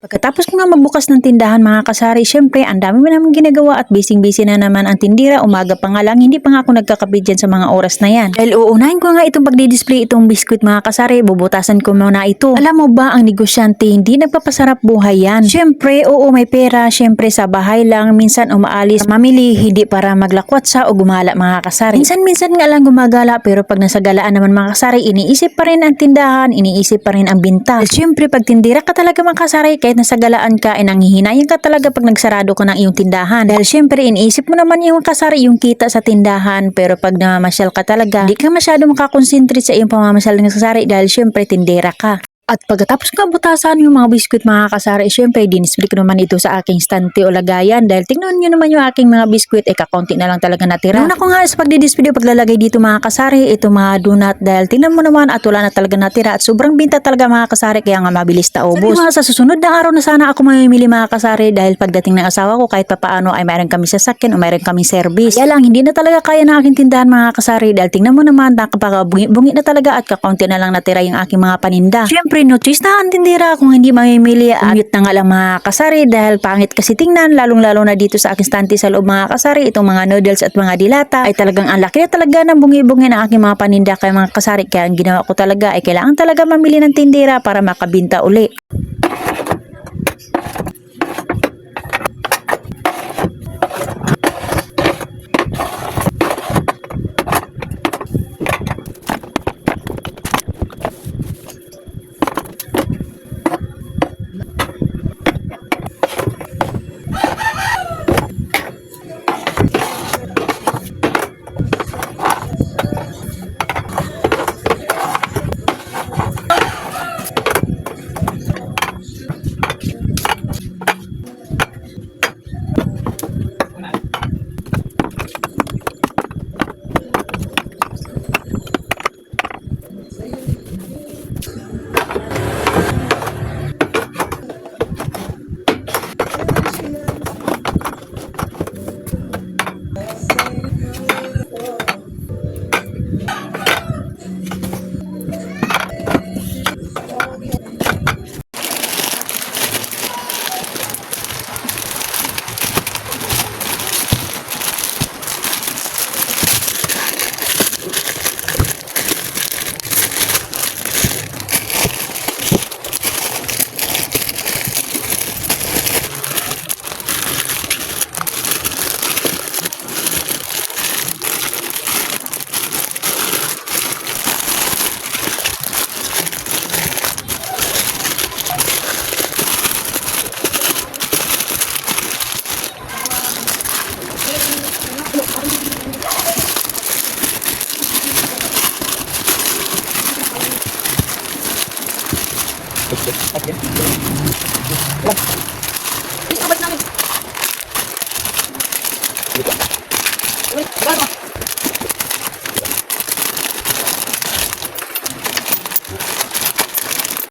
Pagkatapos ko nga magbukas ng tindahan mga kasari, syempre ang dami mo naman ginagawa at busy-busy na naman ang tindira. Umaga pa nga lang, hindi pa nga ako nagkakapit dyan sa mga oras na yan. Dahil uunahin ko nga itong pagdi-display itong biskwit mga kasari, bubutasan ko muna ito. Alam mo ba ang negosyante, hindi nagpapasarap buhay yan. Syempre, oo may pera, syempre sa bahay lang, minsan umaalis, mamili, hindi para maglakwat sa o gumala mga kasari. Minsan-minsan nga lang gumagala, pero pag nasa galaan naman mga kasari, iniisip pa rin ang tindahan, iniisip pa rin ang binta. Dahil syempre, pag tindira ka talaga mga kasari, kahit nasa galaan ka, ay nanghihinayan ka talaga pag nagsarado ka ng iyong tindahan. Dahil syempre, iniisip mo naman yung kasari, yung kita sa tindahan, pero pag namamasyal ka talaga, di ka masyado makakonsentrate sa iyong pamamasyal ng kasari dahil syempre, tindera ka. At pagkatapos ko butasan yung mga biskwit mga kasari, syempre dinisplay ko naman ito sa aking stante o lagayan dahil tingnan nyo naman yung aking mga biskwit, eh kakaunti na lang talaga natira. Una ko nga sa pagdidisplay paglalagay dito mga kasari, ito mga donut dahil tingnan mo naman at wala na talaga natira at sobrang binta talaga mga kasari kaya nga mabilis ta ubos. Sabi mga sa susunod na araw na sana ako mamimili mga kasari dahil pagdating ng asawa ko kahit papaano ay mayroon kami sasakyan o mayroon kami service. Kaya lang hindi na talaga kaya ng aking tindahan mga kasari dahil tingnan mo naman nakapagabungi-bungi na talaga at kakaunti na lang natira yung aking mga paninda. Syempre notice na ang tindera kung hindi mamimili at mute na nga lang mga kasari dahil pangit kasi tingnan lalong-lalo na dito sa aking stante sa loob mga kasari itong mga noodles at mga dilata ay talagang ang laki na talaga ng bungi-bungi ng aking mga paninda kaya mga kasari kaya ang ginawa ko talaga ay kailangan talaga mamili ng tindera para makabinta uli. Okay. Wait, wait, wait.